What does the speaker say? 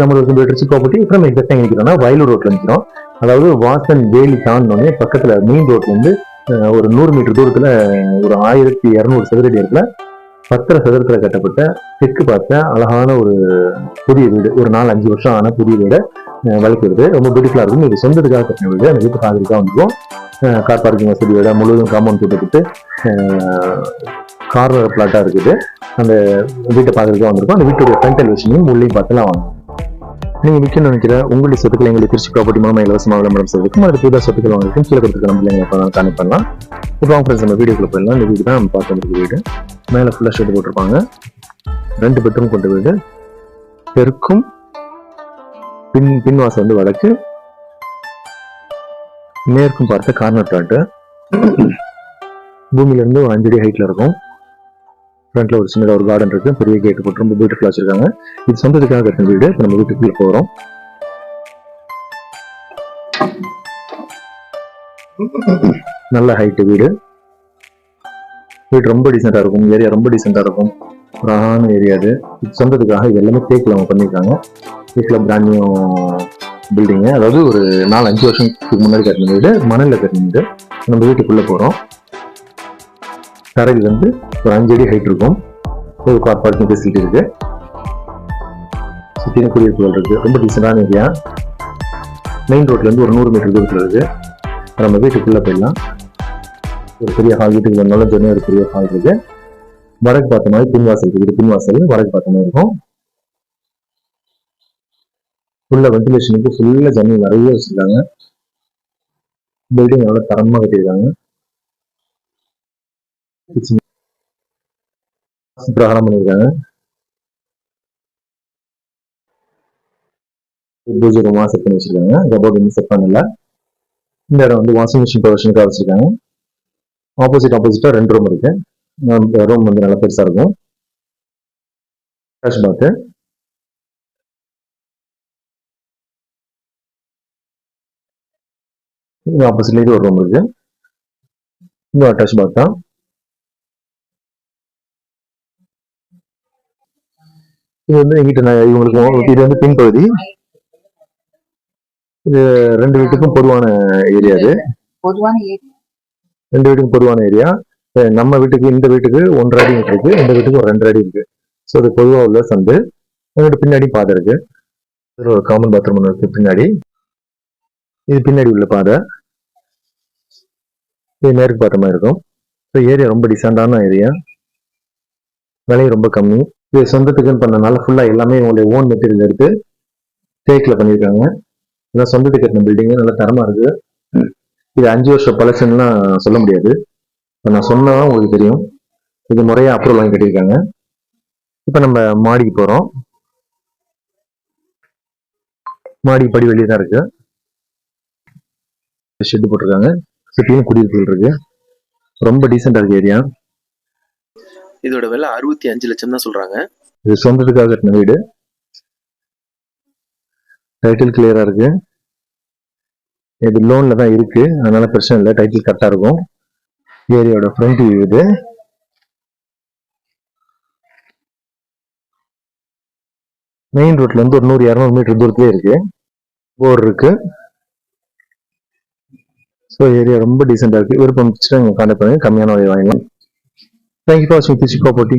நம்ம ஒரு திருச்சி ப்ராப்பர்ட்டி இப்போ நம்ம எக்ஸாக்டாக நிற்கிறோம்னா வயலூர் ரோட்டில் நிற்கிறோம் அதாவது வாசன் வேலி தாண்டினோடனே பக்கத்துல மெயின் ரோட்ல இருந்து ஒரு நூறு மீட்டர் தூரத்தில் ஒரு ஆயிரத்தி இரநூறு சதுரடி இடத்துல பத்திர சதுரத்துல கட்டப்பட்ட தெற்கு பார்த்த அழகான ஒரு புதிய வீடு. ஒரு நாலு அஞ்சு வருஷம் ஆன புதிய வீடு வளர்க்கிறது. ரொம்ப பியூட்டிஃபுல்லாக இருக்கும். இது சொந்தத்துக்காக கட்டின வீடு. அந்த வீட்டு பார்க்கறதுக்காக வந்துருவோம். கார் பார்க்கிங் வசதியோட முழுவதும் காம்பவுண்ட் போட்டுக்கிட்டு கார்னர் பிளாட்டாக இருக்குது. அந்த வீட்டை பார்க்கறதுக்காக வந்திருக்கோம். அந்த வீட்டுடைய ஃப்ரண்ட் எலிவேஷனையும் உள்ளேயும் பார்த்துலாம் வாங்க. நீங்க விற்கணும்னு நினைக்கிற உங்களுடைய சொத்துக்களை எங்களுக்கு திருச்சி ப்ராப்பர்ட்டி மூலமா இலவசமாக விளம்பரம் செய்வதற்கும் அது புதிய சொத்துக்கள் வாங்கிக்கும் கீழே கொடுத்துருக்க நம்ம எங்களை கனெக்ட் பண்ணலாம். இப்போ அவங்க ஃப்ரெண்ட்ஸ் நம்ம வீடியோக்குள்ள போயிடலாம். இந்த வீடு தான் நம்ம பார்க்க வேண்டிய வீடு. மேலே ஃபுல்லாக ஷெட் போட்டிருப்பாங்க. ரெண்டு பெட்ரூம் கொண்ட வீடு. தெற்கும் பின் பின்வாசல் வந்து வடக்கு. மேற்கும் பார்த்த கார்னர் பிளாட்டு பூமியிலேருந்து ஒரு அஞ்சடி ஹைட்டில் இருக்கும். ஃப்ரண்ட்ல ஒரு சின்னதா ஒரு கார்டன் இருக்கு. பெரிய கேட் போட்டு ரொம்ப பியூட்டிஃபுல்லா வச்சிருக்காங்க. இது சொந்தத்துக்காக கட்டின வீடு. இப்ப நம்ம வீட்டுக்குள்ள போறோம். நல்ல ஹைட் வீடு. வீடு ரொம்ப டீசெண்டா இருக்கும். ஏரியா ரொம்ப டீசெண்டா இருக்கும். ஒரு அழகான ஏரியா அது. இது சொந்தத்துக்காக இது எல்லாமே தேக்கில் அவங்க பண்ணியிருக்காங்க. தேக்கில் பிராண்ட் நியூ பில்டிங்கு அதாவது ஒரு நாலு அஞ்சு வருஷத்துக்கு முன்னாடி கட்டின வீடு. மணலில் கட்டின வீடு. நம்ம வீட்டுக்குள்ளே போகிறோம் தரையில் வந்து ஒரு அஞ்சு அடி ஹைட் இருக்கும். ஒரு கார் பார்க்கிங் ஃபெசிலிட்டி இருக்கு. சுற்றின குடியிருப்புகள் இருக்கு. ரொம்ப டீசெண்டான ஏரியா மெயின் ரோட்ல இருந்து ஒரு நூறு மீட்டர் தூரத்தில் இருக்கு. நம்ம வீட்டுக்குள்ள போயிடலாம். ஒரு பெரிய ஹால் வீட்டுக்கு வந்தாலும் ஜன்னல் ஒரு பெரிய ஹால் இருக்கு. வடக்கு பார்த்த மாதிரி பின்வாசல் இருக்குது. பின்வாசல் வடக்கு பார்த்த மாதிரி இருக்கும். உள்ள வென்டிலேஷனுக்கு ஃபுல்லாக ஜன்னல் நிறைய வச்சுருக்காங்க. பில்டிங் நல்லா தரமாக கட்டியிருக்காங்க. பிரகாரம் பண்ணியிருக்காங்க பூஜை ரூமாக செட் பண்ணி வச்சிருக்காங்க. கபோர்ட் வந்து செட் பண்ணல. இந்த இடம் வந்து வாஷிங் மிஷின் ப்ரொவிஷனுக்காக வச்சிருக்காங்க ஆப்போசிட் ஆப்போசிட்டா ரெண்டு ரூம் இருக்கு. ரூம் வந்து நல்லா பெருசாக இருக்கும். அட்டாச் பாத்து இது ஒரு ரூம் இருக்கு. இன்னும் அட்டாச் பாத் தான். இது வந்து எங்கிட்ட நான் இவங்களுக்கு இது வந்து பின்பகுதி. இது ரெண்டு வீட்டுக்கும் பொதுவான ஏரியா இது ரெண்டு வீட்டுக்கும் பொதுவான ஏரியா. நம்ம வீட்டுக்கு இந்த வீட்டுக்கு ஒன்றரை அடி இருக்கு இந்த வீட்டுக்கு ஒரு ரெண்டரை அடி இருக்கு. ஸோ அது பொதுவாக உள்ள சந்து. எங்கிட்ட பின்னாடி பாதை இருக்கு. இதுல ஒரு காமன் பாத்ரூம் ஒன்று இருக்கு பின்னாடி. இது பின்னாடி உள்ள பாதை. இது மேற்கு பார்த்த மாதிரி இருக்கும். ஸோ ஏரியா ரொம்ப டிசெண்டான ஏரியா விலையும் ரொம்ப கம்மி. இது சொந்தத்துக்குன்னு பண்ணனால ஃபுல்லாக எல்லாமே உங்களுடைய ஓன் மெட்டீரியல் எடுத்து தேக்கில் பண்ணியிருக்காங்க இதெல்லாம் சொந்தத்துக்கு கட்டின பில்டிங்கு நல்லா தரமா இருக்கு இது அஞ்சு வருஷம் பழசுன்னுலாம் சொல்ல முடியாது. இப்போ நான் சொன்னதான் உங்களுக்கு தெரியும். இது முறையா அப்ரூவல் வாங்கி கட்டியிருக்காங்க. இப்போ நம்ம மாடிக்கு போறோம். மாடி படி வெளியே தான் இருக்கு. ஷெட் போட்டிருக்காங்க. சுற்றியும் குடியிருப்புகள் இருக்கு. ரொம்ப டீசெண்டாக இருக்கு ஏரியா இதோட விலை அறுபத்தி அஞ்சு லட்சம் தான் சொல்றாங்க. இது சொந்தத்துக்காக கட்டின வீடு. டைட்டில் கிளியரா இருக்கு. இது லோன்ல தான் இருக்கு. அதனால பிரச்சனை இல்லை. டைட்டில் கரெக்டா இருக்கும். ஏரியாவோட ஃப்ரண்ட் வியூ இது. மெயின் ரோட்ல இருந்து ஒரு நூறு இரநூறு மீட்டர் தூரத்துலேயே இருக்கு. போர் இருக்கு. ஸோ ஏரியா ரொம்ப டீசெண்டாக இருக்கு. விருப்பம் கான்டாக்ட் பண்ணுங்க. கம்மியான வழி வாங்கலாம் தேங்க்யூ ஃபார் வாட்சிங் திருச்சி ப்ராப்பர்ட்டி